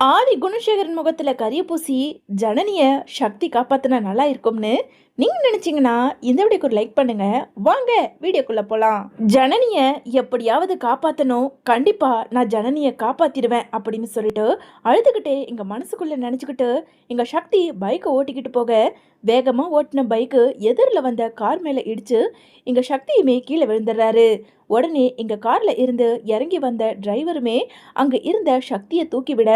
ஆதி குணசேகரன் முகத்தில் கரிய பூசி ஜனனியை சக்தி காப்பாற்றினா நல்லா இருக்கும்னு நீங்கள் நினச்சிங்கன்னா இந்த வீடியோக்கு ஒரு லைக் பண்ணுங்கள் வாங்க வீடியோக்குள்ளே போகலாம் ஜனனியை எப்படியாவது காப்பாற்றணும் கண்டிப்பாக நான் ஜனனியை காப்பாற்றிடுவேன் அப்படின்னு சொல்லிட்டு அழுதுகிட்டே எங்கள் மனசுக்குள்ளே நினச்சிக்கிட்டு எங்கள் சக்தி பைக்கை ஓட்டிக்கிட்டு போக வேகமாக ஓட்டின பைக்கு எதிரில் வந்த கார் மேலே இடித்து எங்கள் சக்தியுமே கீழே விழுந்துடுறாரு. உடனே எங்கள் காரில் இருந்து இறங்கி வந்த டிரைவருமே அங்கே இருந்த சக்தியை தூக்கிவிட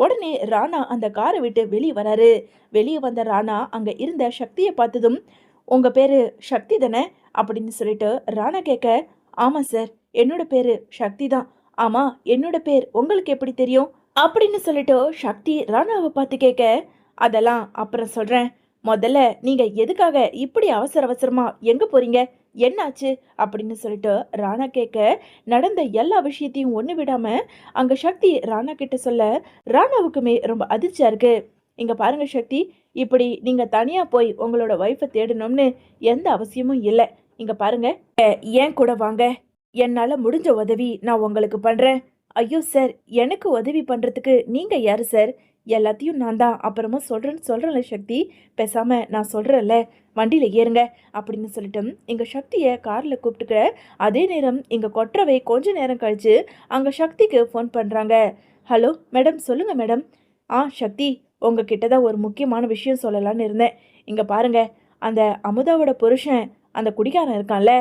உடனே ராணா அந்த காரை விட்டு வெளியே வராரு. வெளியே வந்த ராணா அங்கே இருந்த சக்தியை பார்த்ததும் உங்கள் பேர் சக்தி தானே? அப்படின்னு சொல்லிட்டு ராணா கேட்க ஆமாம் சார் என்னோட பேர் சக்தி தான். ஆமாம் என்னோட பேர் உங்களுக்கு எப்படி தெரியும்? அப்படின்னு சொல்லிட்டு சக்தி ராணாவை பார்த்து கேட்க அதெல்லாம் அப்புறம் சொல்கிறேன் முதல்ல நீங்கள் எதுக்காக இப்படி அவசர அவசரமாக எங்கே போகிறீங்க என்னாச்சு அப்படின்னு சொல்லிட்டு ராணா கேட்க நடந்த எல்லா விஷயத்தையும் ஒன்று விடாம அங்க சக்தி ராணா கிட்ட சொல்ல ராணாவுக்குமே ரொம்ப அதிர்ச்சியா இருக்கு. இங்க பாருங்க சக்தி இப்படி நீங்க தனியா போய் உங்களோட ஒய்ஃபை தேடணும்னு எந்த அவசியமும் இல்லை. இங்க பாருங்க. ஏன் கூட வாங்க. என்னால முடிஞ்ச உதவி நான் உங்களுக்கு பண்றேன். ஐயோ சார் எனக்கு உதவி பண்றதுக்கு நீங்க யாரு சார்? எல்லாத்தையும் நான் தான் அப்புறமா சொல்கிறேன்னு சொல்கிறேன்ல சக்தி. பேசாமல் நான் சொல்கிறேன்ல வண்டியில் ஏறுங்க அப்படின்னு சொல்லிட்டு எங்கள் சக்தியை காரில் கூப்பிட்டுக்கிற அதே நேரம் எங்கள் கொற்றவை கொஞ்ச நேரம் கழித்து அங்கே சக்திக்கு ஃபோன் பண்ணுறாங்க ஹலோ மேடம் சொல்லுங்கள் மேடம் ஆ சக்தி உங்ககிட்ட தான் ஒரு முக்கியமான விஷயம் சொல்லலான்னு இருந்தேன். இங்கே பாருங்க அந்த அமுதாவோட புருஷன் அந்த குடிகாரன் இருக்கான்ல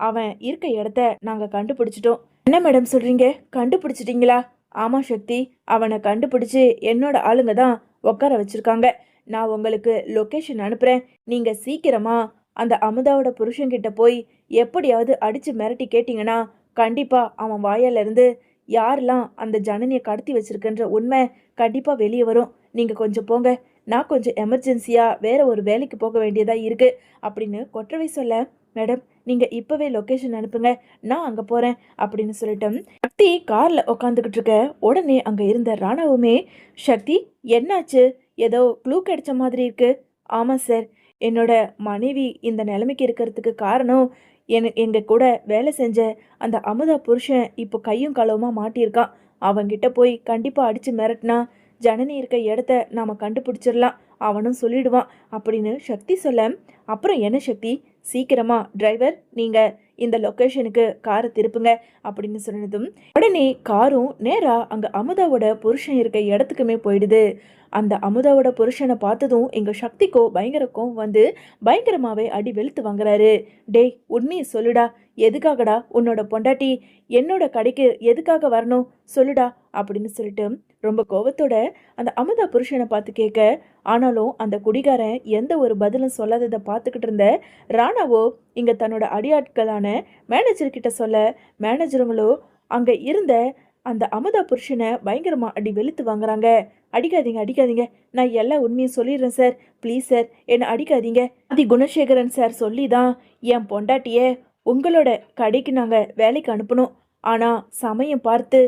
அவன் இருக்க இடத்த நாங்கள் கண்டுபிடிச்சிட்டோம். என்ன மேடம் சொல்கிறீங்க கண்டுபிடிச்சிட்டிங்களா? ஆமாம் சக்தி அவனை கண்டுபிடிச்சி என்னோட ஆளுங்க தான் உட்கார வச்சிருக்காங்க. நான் உங்களுக்கு லொக்கேஷன் அனுப்புகிறேன் நீங்கள் சீக்கிரமாக அந்த அமுதாவோட புருஷன்கிட்ட போய் எப்படியாவது அடித்து மிரட்டி கேட்டிங்கன்னா கண்டிப்பாக அவன் வாயாலேருந்து யாரெல்லாம் அந்த ஜனனியை கடத்தி வச்சிருக்குன்ற உண்மை கண்டிப்பாக வெளியே வரும். நீங்கள் கொஞ்சம் போங்க. நான் கொஞ்சம் எமர்ஜென்சியாக வேற ஒரு வேலைக்கு போக வேண்டியதாக இருக்கு. அப்படின்னு கொற்றவை சொல்ல மேடம் நீங்கள் இப்போவே லொக்கேஷன் அனுப்புங்க. நான் அங்கே போகிறேன் அப்படின்னு சொல்லிட்டோம் சக்தி காரில் உக்காந்துக்கிட்டு இருக்க. உடனே அங்கே இருந்த ராணாவுமே சக்தி என்னாச்சு? ஏதோ க்ளூ கிடைச்ச மாதிரி இருக்கு. ஆமாம் சார். என்னோட மனைவி இந்த நிலைமைக்கு இருக்கிறதுக்கு காரணம் என் எங்கள் கூட வேலை செஞ்ச அந்த அமுதா புருஷன் இப்போ கையும் களவுமாக மாட்டியிருக்கான் அவங்கிட்ட போய் கண்டிப்பாக அடித்து மிரட்டினா ஜனனி இருக்க இடத்த நாம் கண்டுபிடிச்சிடலாம் அவனும் சொல்லிடுவான். அப்படின்னு சக்தி சொல்ல அப்புறம் என்ன சக்தி? சீக்கிரமா டிரைவர் நீங்க இந்த லொக்கேஷனுக்கு காரை திருப்புங்க அப்படின்னு சொன்னதும் உடனே காரும் நேராக அங்கே அமுதாவோட புருஷன் இருக்க இடத்துக்குமே போயிடுது. அந்த அமுதாவோட புருஷனை பார்த்ததும் எங்கள் சக்திக்கோ பயங்கரக்கோ வந்து பயங்கரமாகவே அடி வெளுத்து வாங்குறாரு. டேய் உண்மையை சொல்லுடா. எதுக்காகடா உன்னோட பொண்டாட்டி என்னோட கடைக்கு எதுக்காக வரணும்? சொல்லுடா அப்படின்னு சொல்லிட்டு ரொம்ப கோவத்தோட அந்த அமுதா புருஷனை பார்த்து கேட்க ஆனாலும் அந்த குடிகாரன் எந்த ஒரு பதிலும் சொல்லாததை பார்த்துக்கிட்டு இருந்த ராணாவோ இங்கே தன்னோட அடியாட்களான மேனேஜர்கிட்ட சொல்ல மேனேஜருங்களோ அங்கே இருந்த அந்த அமுதா புருஷனை பயங்கரமாக அடி வெளுத்து வாங்குறாங்க. அடிக்காதீங்க அடிக்காதீங்க. நான் எல்லா உண்மையும் சொல்லிடுறேன் சார். ப்ளீஸ் சார் என்னை அடிக்காதீங்க. அதி குணசேகரன் சார் சொல்லி தான் என் பொண்டாட்டியே உங்களோட கடைக்கு நாங்கள் வேலைக்கு அனுப்பணும். ஆனால் சமயம் பார்த்து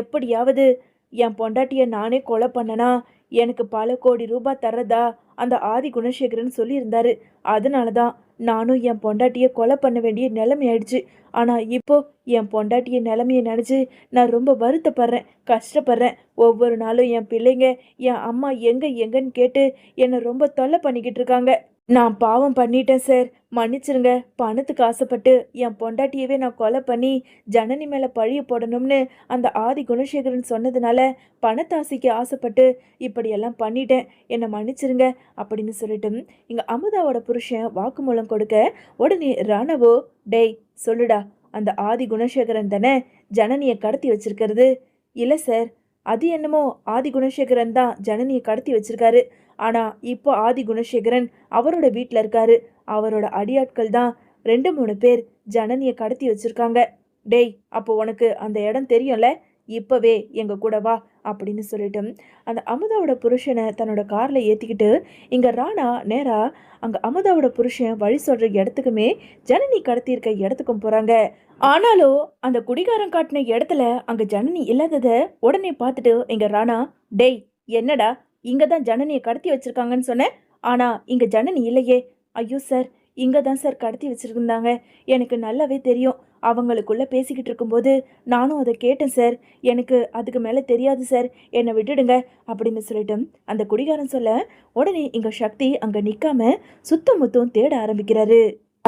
எப்படியாவது என் பொண்டாட்டியை நானே கொலை பண்ணனா எனக்கு பல கோடி ரூபாய் தர்றதா அந்த ஆதி குணசேகரன் சொல்லியிருந்தாரு. அதனால தான் நானும் என் பொண்டாட்டியை கொலை பண்ண வேண்டிய நிலைமை ஆயிடுச்சு. ஆனால் இப்போ என் பொண்டாட்டிய நிலைமையை நினச்சி நான் ரொம்ப வருத்தப்படுறேன் கஷ்டப்படுறேன். ஒவ்வொரு நாளும் என் பிள்ளைங்க என் அம்மா எங்கே எங்கன்னு கேட்டு என்னை ரொம்ப தொல்லை பண்ணிக்கிட்டு இருக்காங்க. நான் பாவம் பண்ணிட்டேன் சார் மன்னிச்சிருங்க. பணத்துக்கு ஆசைப்பட்டு என் பொண்டாட்டியவே நான் கொலை பண்ணி ஜனனி மேலே பழிய போடணும்னு அந்த ஆதி குணசேகரன் சொன்னதுனால பணத்தாசைக்கு ஆசைப்பட்டு இப்படியெல்லாம் பண்ணிட்டேன். என்னை மன்னிச்சிருங்க அப்படின்னு சொல்லிட்டு இங்கே அமுதாவோட புருஷன் வாக்குமூலம் கொடுக்க உடனே ராணவோ டேய் சொல்லுடா. அந்த ஆதி குணசேகரன் தானே ஜனனியை கடத்தி வச்சிருக்கிறது? இல்லை சார் அது என்னமோ ஆதி குணசேகரன் தான் ஜனனியை கடத்தி வச்சிருக்காரு. ஆனால் இப்போ ஆதி குணசேகரன் அவரோட வீட்டில் இருக்காரு. அவரோட அடியாட்கள் தான் ரெண்டு மூணு பேர் ஜனனியை கடத்தி வச்சிருக்காங்க. டேய் அப்போ உனக்கு அந்த இடம் தெரியும்ல? இப்போவே எங்கள் கூட வா அப்படின்னு சொல்லிட்டு. அந்த அமுதாவோட புருஷனை தன்னோட காரில் ஏற்றிக்கிட்டு இங்கே ராணா நேராக அங்கே அமுதாவோட புருஷன் வழி சொல்கிற இடத்துக்குமே ஜனனி கடத்தியிருக்க இடத்துக்கும் போகிறாங்க ஆனாலும் அந்த குடிகாரன் காட்டின இடத்துல அங்கே ஜனனி இல்லாததை உடனே பார்த்துட்டு இங்கே ராணா டேய் என்னடா? இங்கே தான் ஜனனியை கடத்தி வச்சுருக்காங்கன்னு சொன்னேன். ஆனால் இங்கே ஜனனி இல்லையே. ஐயோ சார் இங்கே தான் சார் கடத்தி வச்சுருந்தாங்க. எனக்கு நல்லாவே தெரியும். அவங்களுக்குள்ளே பேசிக்கிட்டு இருக்கும்போது நானும் அதை கேட்டேன் சார். எனக்கு அதுக்கு மேலே தெரியாது சார். என்னை விட்டுடுங்க அப்படின்னு சொல்லிட்டு அந்த குடிகாரன் சொல்ல உடனே இங்கே சக்தி அங்கே நிற்காம சுத்தம் முத்தம் தேட ஆரம்பிக்கிறாரு.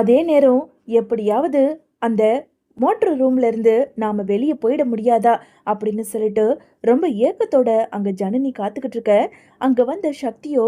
அதே நேரம் எப்படியாவது அந்த மோட்டர் ரூம்லேருந்து நாம் வெளியே போயிட முடியாதா அப்படின்னு சொல்லிட்டு ரொம்ப ஏக்கத்தோட அங்கே ஜனனி காத்துக்கிட்டு இருக்க. அங்கே வந்த சக்தியோ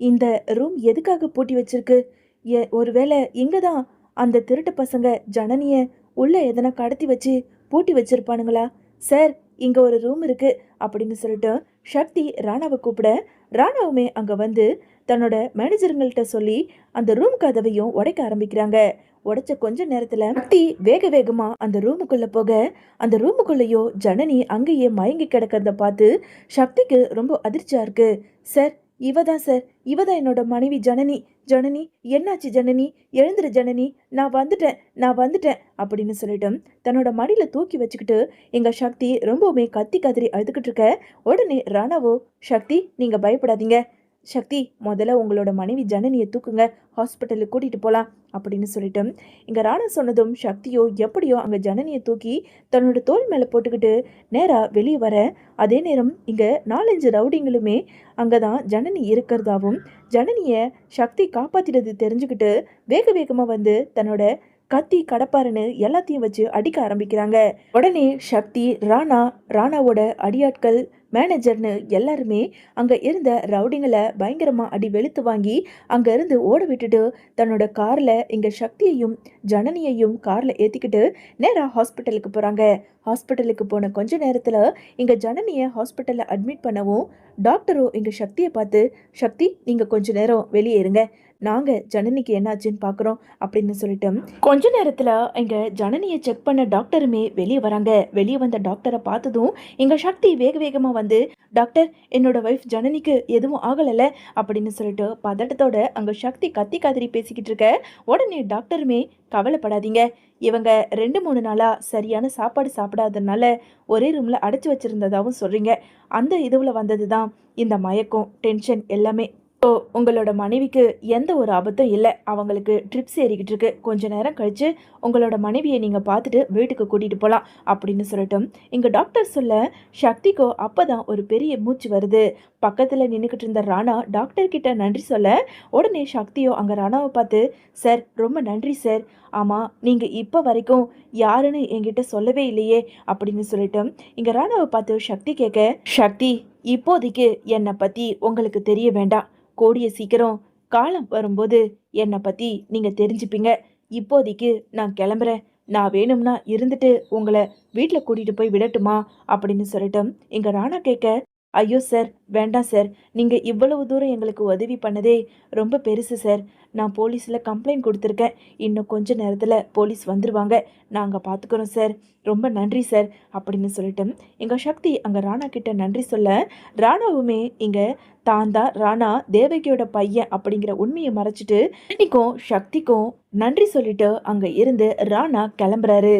இந்த ரூம் எதுக்காக பூட்டி வச்சிருக்கு? ஏ ஒருவேளை இங்கே தான் அந்த திருட்டு பசங்க ஜனனியை உள்ளே எதனா கடத்தி வச்சு பூட்டி வச்சிருப்பானுங்களா? சார் இங்கே ஒரு ரூம் இருக்குது அப்படின்னு சொல்லிட்டு சக்தி ராணாவை கூப்பிட ராணாவுமே அங்கே வந்து தன்னோட மேனேஜருங்கள்ட்ட சொல்லி அந்த ரூம் கதவையும் உடைக்க ஆரம்பிக்கிறாங்க. உடைச்ச கொஞ்ச நேரத்தில் சக்தி வேக வேகமாக அந்த ரூமுக்குள்ளே போக அந்த ரூமுக்குள்ளேயோ ஜனனி அங்கேயே மயங்கி கிடக்கிறத பார்த்து சக்திக்கு ரொம்ப அதிர்ச்சியாக இருக்குது சார் இவ தான் சார் இவ தான் என்னோட மனைவி ஜனனி. ஜனனி என்னாச்சு ஜனனி? எழுந்துரு ஜனனி. நான் வந்துட்டேன் நான் வந்துட்டேன் அப்படின்னு சொல்லிட்டு தன்னோட மடியில் தூக்கி வச்சுக்கிட்டு எங்கள் சக்தி ரொம்பவுமே கத்தி கதறி அழுதுகிட்டு இருக்க. உடனே ராணாவோ சக்தி நீங்கள் பயப்படாதீங்க. சக்தி முதல்ல உங்களோட மனைவி ஜனனியை தூக்குங்க ஹாஸ்பிட்டலுக்கு கூட்டிட்டு போகலாம் அப்படின்னு சொல்லிட்டு. இங்கே ராணா சொன்னதும் சக்தியோ எப்படியோ அங்கே ஜனனியை தூக்கி தன்னோட தோல் மேலே போட்டுக்கிட்டு நேராக வெளியே வர அதே நேரம் இங்கே நாலஞ்சு ரவுடிங்களுமே அங்கே தான் ஜனனி இருக்கிறதாவும் ஜனனியை சக்தி காப்பாற்றிடுறது தெரிஞ்சுக்கிட்டு வேக வேகமாக வந்து தன்னோட கத்தி கடப்பாருன்னு எல்லாத்தையும் வச்சு அடிக்க ஆரம்பிக்கிறாங்க. உடனே சக்தி ராணா ராணாவோட அடியாட்கள் மேனேஜர்னு எல்லாருமே அங்கே இருந்த ரவுடிங்களை பயங்கரமாக அடி வெளுத்து வாங்கி அங்கேருந்து ஓட விட்டுட்டு தன்னோட காரில் இங்கே சக்தியையும் ஜனனியையும் காரில் ஏற்றிக்கிட்டு நேராக ஹாஸ்பிட்டலுக்கு போகிறாங்க ஹாஸ்பிட்டலுக்கு போன கொஞ்ச நேரத்தில் இங்கே ஜனனியை ஹாஸ்பிட்டலில் அட்மிட் பண்ணவும் டாக்டரும் இங்கே சக்தியை பார்த்து சக்தி நீங்கள் கொஞ்ச நேரம் வெளியே இருங்க. நாங்கள் ஜனனிக்கு என்னாச்சுன்னு பார்க்குறோம் அப்படின்னு சொல்லிட்டு கொஞ்ச நேரத்தில் இங்கே ஜனனியை செக் பண்ண டாக்டருமே வெளியே வராங்க. வெளியே வந்த டாக்டரை பார்த்ததும் எங்கள் சக்தி வேக வேகமாக வந்து டாக்டர் என்னோட ஒய்ஃப் ஜனனிக்கு எதுவும் ஆகலைல்ல? அப்படின்னு சொல்லிட்டு பதட்டத்தோட அங்கே சக்தி கத்தி கதறி பேசிக்கிட்டு இருக்க உடனே டாக்டருமே கவலைப்படாதீங்க. இவங்க ரெண்டு மூணு நாளாக சரியான சாப்பாடு சாப்பிடாததுனால ஒரே ரூமில் அடைச்சி வச்சுருந்ததாகவும் சொல்கிறீங்க அந்த இதுவில் வந்தது தான் இந்த மயக்கம் டென்ஷன் எல்லாமே. ஸோ உங்களோட மனைவிக்கு எந்த ஒரு ஆபத்தும் இல்லை. அவங்களுக்கு ட்ரிப்ஸ் ஏறிக்கிட்டு இருக்கு. கொஞ்ச நேரம் கழிச்சு உங்களோட மனைவியை நீங்கள் பார்த்துட்டு வீட்டுக்கு கூட்டிகிட்டு போகலாம் அப்படின்னு சொல்லட்டும். இங்கே டாக்டர் சொல்ல சக்திக்கோ அப்போ தான் ஒரு பெரிய மூச்சு வருது. பக்கத்தில் நின்றுக்கிட்டு இருந்த ராணா டாக்டர் கிட்ட நன்றி சொல்ல உடனே சக்தியோ அங்கே ராணாவை பார்த்து சார் ரொம்ப நன்றி சார். ஆமாம் நீங்கள் இப்போ வரைக்கும் யாருன்னு என்கிட்ட சொல்லவே இல்லையே அப்படின்னு சொல்லிட்டு இங்கே ராணாவை பார்த்து சக்தி கேட்க சக்தி இப்போதைக்கு என்னை பற்றி உங்களுக்கு தெரிய வேண்டாம். கூடிய சீக்கிரம் காலம் வரும்போது என்னை பற்றி நீங்கள் தெரிஞ்சுப்பீங்க. இப்போதைக்கு நான் கிளம்புறேன். நான் வேணும்னா இருந்துட்டு உங்களை வீட்டில் கூட்டிகிட்டு போய் விடட்டுமா? அப்படின்னு சொல்லிட்டு எங்கள் ராணா கேட்க ஐயோ சார் வேண்டாம் சார். நீங்கள் இவ்வளவு தூரம் எங்களுக்கு உதவி பண்ணதே ரொம்ப பெருசு சார். நான் போலீஸில் கம்ப்ளைண்ட் கொடுத்துருக்கேன். இன்னும் கொஞ்ச நேரத்தில் போலீஸ் வந்துருவாங்க. நாங்கள் பார்த்துக்குறோம் சார். ரொம்ப நன்றி சார் அப்படின்னு சொல்லிட்டு. எங்கள் சக்தி அங்கே ராணா கிட்ட நன்றி சொல்ல ராணாவுமே இங்கே தான் தான் ராணா தேவகியோட பையன் அப்படிங்கிற உண்மையை மறைச்சிட்டு இன்னைக்கும் சக்திக்கும் நன்றி சொல்லிட்டு அங்கே இருந்து ராணா கிளம்புறாரு.